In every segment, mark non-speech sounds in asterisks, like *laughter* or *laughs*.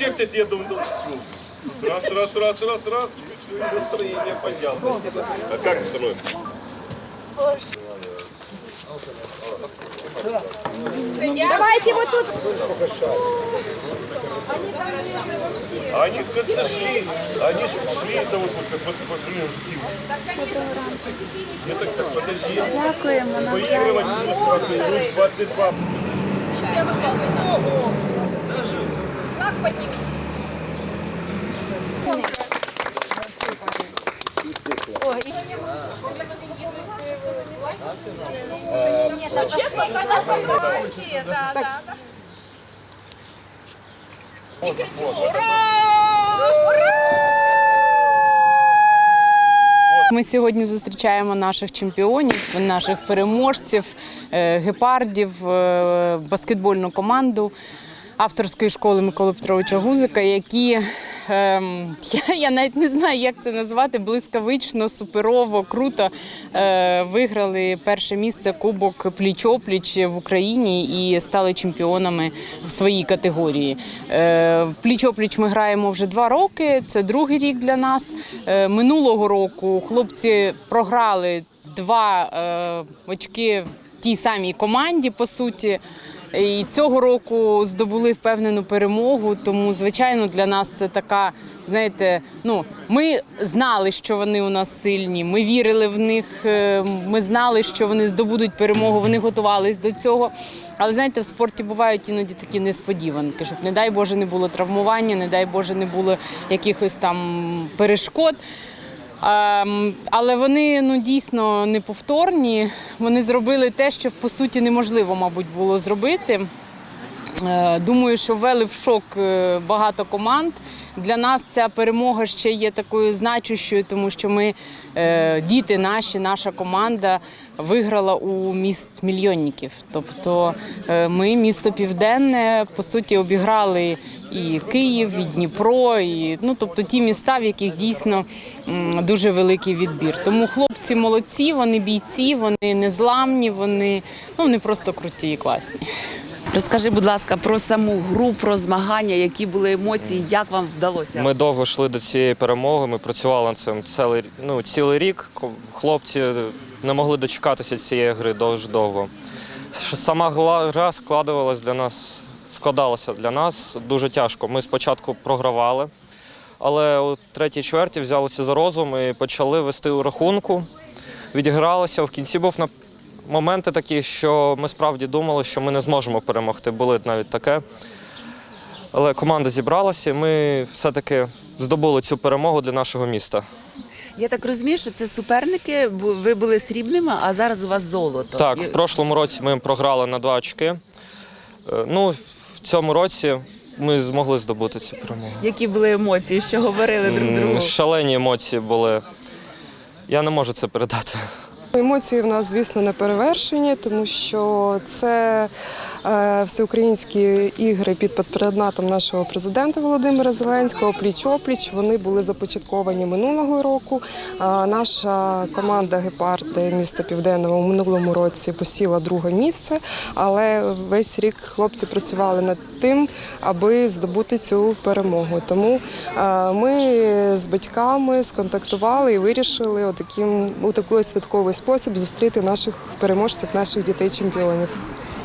чертит, я думаю, ну все. Раз, раз, раз, раз, раз, и все, и настроение поднялось. А как становится? Давайте вот тут. Они в конце шли, они ж шли, это вот, как после блин, Я так, так, подожди. Дякуємо. Выигрывать плюс 20, плюс 22. Поднимите. Честно, когда да, да, да. И кричу, ура! Ура! Ми сьогодні зустрічаємо наших чемпіонів, наших переможців, е, гепардів, е, баскетбольну команду авторської школи Миколи Петровича Гузика, які ем, *laughs* я, я навіть не знаю, як це назвати, блискавично, суперово, круто е, виграли перше місце Кубок пліч-опліч в Україні і стали чемпіонами в своїй категорії. Е, Пліч-опліч ми граємо вже два роки. Це другий рік для нас. Е, Минулого року хлопці програли два е, очки тій самій команді, по суті. І цього року здобули впевнену перемогу. Тому, звичайно, для нас це така, знаєте, ну ми знали, що вони у нас сильні. Ми вірили в них. е, Ми знали, що вони здобудуть перемогу. Вони готувались до цього. Але знаєте, в спорті бувають іноді такі несподіванки, щоб не дай Боже не було травмування, не дай Боже не було якихось там перешкод. Ем, але вони ну дійсно неповторні. Вони зробили те, що по суті неможливо, мабуть, було зробити. Е, Думаю, що ввели в шок е, багато команд. Для нас ця перемога ще є такою значущою, тому що ми, е, діти наші, наша команда виграла у міст мільйонників. Тобто ми, місто Південне, по суті, обіграли і Київ, і Дніпро, і ну тобто ті міста, в яких дійсно дуже великий відбір. Тому хлопці молодці, вони бійці, вони незламні, вони ну вони просто круті і класні. Розкажи, будь ласка, про саму гру, про змагання, які були емоції, як вам вдалося? Ми довго йшли до цієї перемоги. Ми працювали над цим цілий, ну, цілий рік. Хлопці не могли дочекатися цієї гри дуже довго. Сама гра складувалась для нас, складалася для нас дуже тяжко. Ми спочатку програвали, але у третій чверті взялися за розум і почали вести у рахунку. Відігралися. В кінці був на моменти такі, що ми справді думали, що ми не зможемо перемогти. Були навіть таке. Але команда зібралася, і ми все-таки здобули цю перемогу для нашого міста. Я так розумію, що це суперники. Ви були срібними, а зараз у вас золото. Так, в прошлому році ми програли на два очки. Е, Ну, в цьому році ми змогли здобути цю перемогу. Які були емоції, що говорили друг М, другу? Шалені емоції були. Я не можу це передати. Емоції в нас, звісно, не перевершені, тому що це е, всеукраїнські ігри під патронатом нашого президента Володимира Зеленського. Пліч-опліч. Вони були започатковані минулого року. Наша команда Гепарди міста Південного у минулому році посіла друге місце, але весь рік хлопці працювали над тим, аби здобути цю перемогу. Тому е, ми з батьками сконтактували і вирішили у такий святковий спосіб зустріти наших переможців, наших дітей-чемпіонів.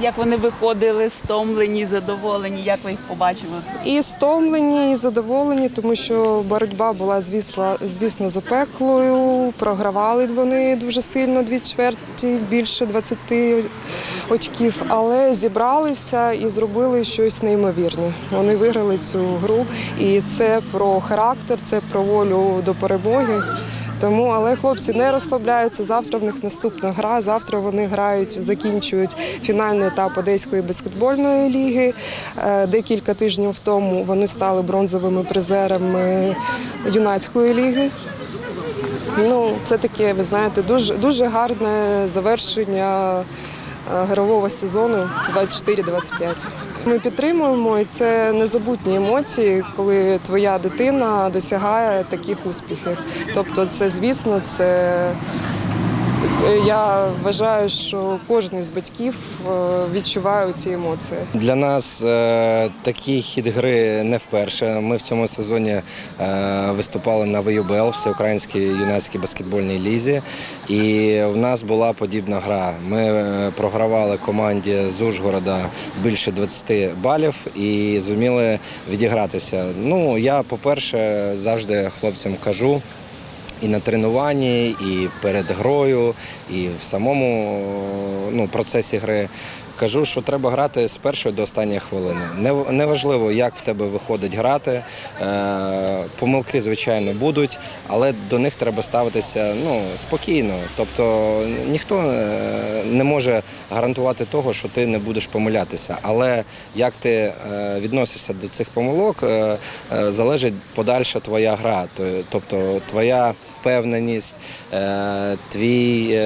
Як вони виходили, стомлені, задоволені, як ви їх побачили? І стомлені, і задоволені, тому що боротьба була, звісно, звісно, запеклою. Програвали вони дуже сильно, дві чверті, більше 20 очків, але зібралися і зробили щось неймовірне. Вони виграли цю гру, і це про характер, це про волю до перемоги. Тому, але хлопці не розслабляються. Завтра в них наступна гра. Завтра вони грають, закінчують фінальний етап Одеської баскетбольної ліги. Е, Декілька тижнів тому вони стали бронзовими призерами юнацької ліги. Ну, це таке, ви знаєте, дуже, дуже гарне завершення е, грового сезону 24-25. Ми підтримуємо, і це незабутні емоції, коли твоя дитина досягає таких успіхів. Тобто, це, звісно, це я вважаю, що кожен з батьків е, відчуває ці емоції. Для нас е, такий хід гри не вперше. Ми в цьому сезоні е, виступали на ВЮБЛ, Всеукраїнській юнацькій баскетбольній лізі, і в нас була подібна гра. Ми програвали команді з Ужгорода більше 20 балів і зуміли відігратися. Ну, я, по-перше, завжди хлопцям кажу. І на тренуванні, і перед грою, і в самому ну, процесі гри. Кажу, що треба грати з першої до останньої хвилини. Неважливо, як в тебе виходить грати. Е, Помилки, звичайно, будуть, але до них треба ставитися ну, спокійно. Тобто ніхто е, не може гарантувати того, що ти не будеш помилятися. Але як ти е, відносишся до цих помилок, залежить подальша твоя гра. Тобто твоя впевненість, твій.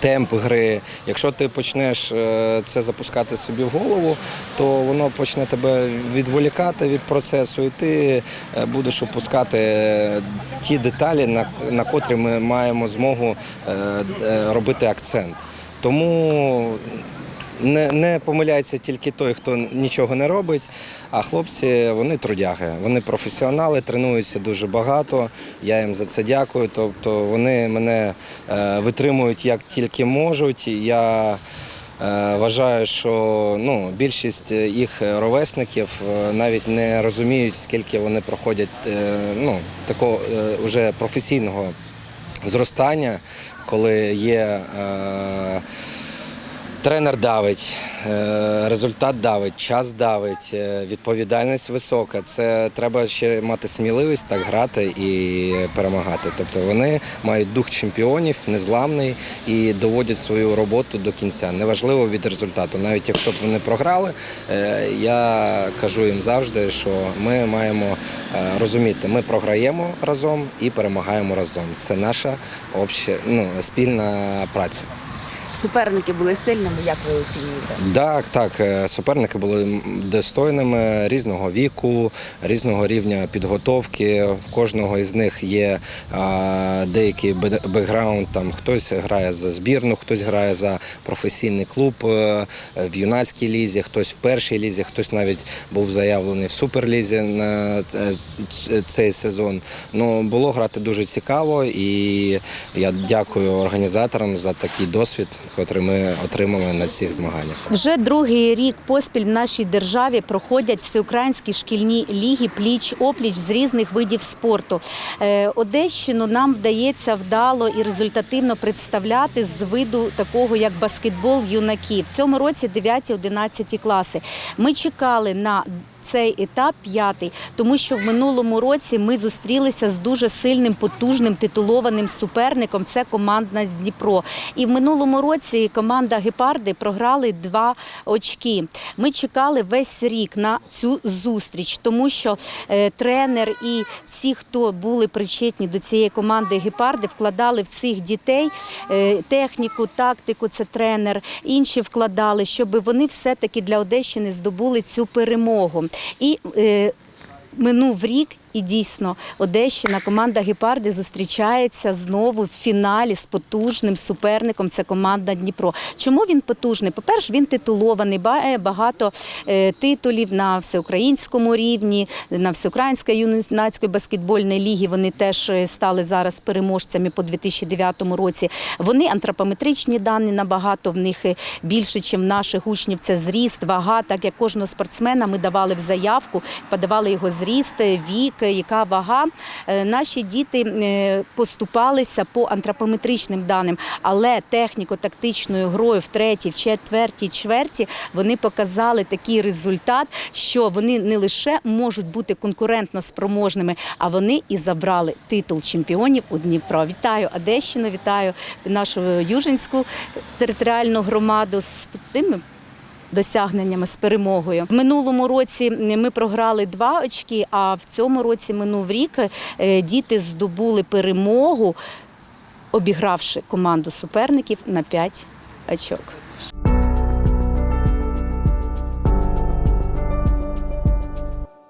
Темп гри. Якщо ти почнеш е, це запускати собі в голову, то воно почне тебе відволікати від процесу, і ти е, будеш опускати е, ті деталі, на, на котрі ми маємо змогу робити акцент. Тому не, не помиляється тільки той, хто нічого не робить. А хлопці вони трудяги, вони професіонали, тренуються дуже багато. Я їм за це дякую. Тобто вони мене е, витримують як тільки можуть. Я е, вважаю, що ну, більшість їх ровесників е, навіть не розуміють, скільки вони проходять е, ну, такого е, уже професійного зростання, коли є. Е, Тренер давить, е, результат давить, час давить, е, відповідальність висока. Це треба ще мати сміливість так грати і перемагати. Тобто вони мають дух чемпіонів, незламний і доводять свою роботу до кінця. Неважливо від результату. Навіть якщо б вони програли, е, я кажу їм завжди, що ми маємо розуміти, ми програємо разом і перемагаємо разом. Це наша обща, ну, спільна праця. Суперники були сильними, як ви оцінюєте? Так, так. е, Суперники були достойними різного віку, різного рівня підготовки. В кожного із них є деякий бекграунд. Там хтось грає за збірну, хтось грає за професійний клуб е, в юнацькій лізі, хтось в першій лізі, хтось навіть був заявлений в суперлізі на е, цей сезон. Ну було грати дуже цікаво, і я дякую організаторам за такий досвід, який ми отримали на цих змаганнях. Вже другий рік поспіль в нашій державі проходять всеукраїнські шкільні ліги пліч-опліч з різних видів спорту. Е, Одещину нам вдається вдало і результативно представляти з виду такого як баскетбол юнаків. В цьому році 9-11 класи. Ми чекали на цей етап п'ятий, тому що в минулому році ми зустрілися з дуже сильним, потужним титулованим суперником. Це команда з Дніпро. І в минулому році команда Гепарди програли два очки. Ми чекали весь рік на цю зустріч, тому що е, тренер і всі, хто були причетні до цієї команди Гепарди, вкладали в цих дітей е, техніку, тактику. Це тренер. Інші вкладали, щоб вони все-таки для Одещини здобули цю перемогу. І е, минув рік, і дійсно Одещина, команда Гепарди зустрічається знову в фіналі з потужним суперником. Це команда Дніпро. Чому він потужний? По-перше, він титулований, має багато е, титулів на всеукраїнському рівні, на всеукраїнської юнацької баскетбольної ліги. Вони теж е, стали зараз переможцями по 2009 році. Вони антропометричні дані набагато в них е, більше, ніж в наших учнів. Це зріст, вага. Так як кожного спортсмена ми давали в заявку, подавали його зріст, е, вік, е, яка вага. Е, Наші діти е, поступалися по антропометричним даним, але техніко-тактичною грою в третій, в четвертій чверті вони показали такий результат, що вони не лише можуть бути конкурентно спроможними, а вони і забрали титул чемпіонів у Дніпро. Вітаю Одещину, вітаю нашу Южинську територіальну громаду з цими досягненнями з перемогою. В минулому році ми програли два очки, а в цьому році минув рік е, діти здобули перемогу, обігравши команду суперників на п'ять очок.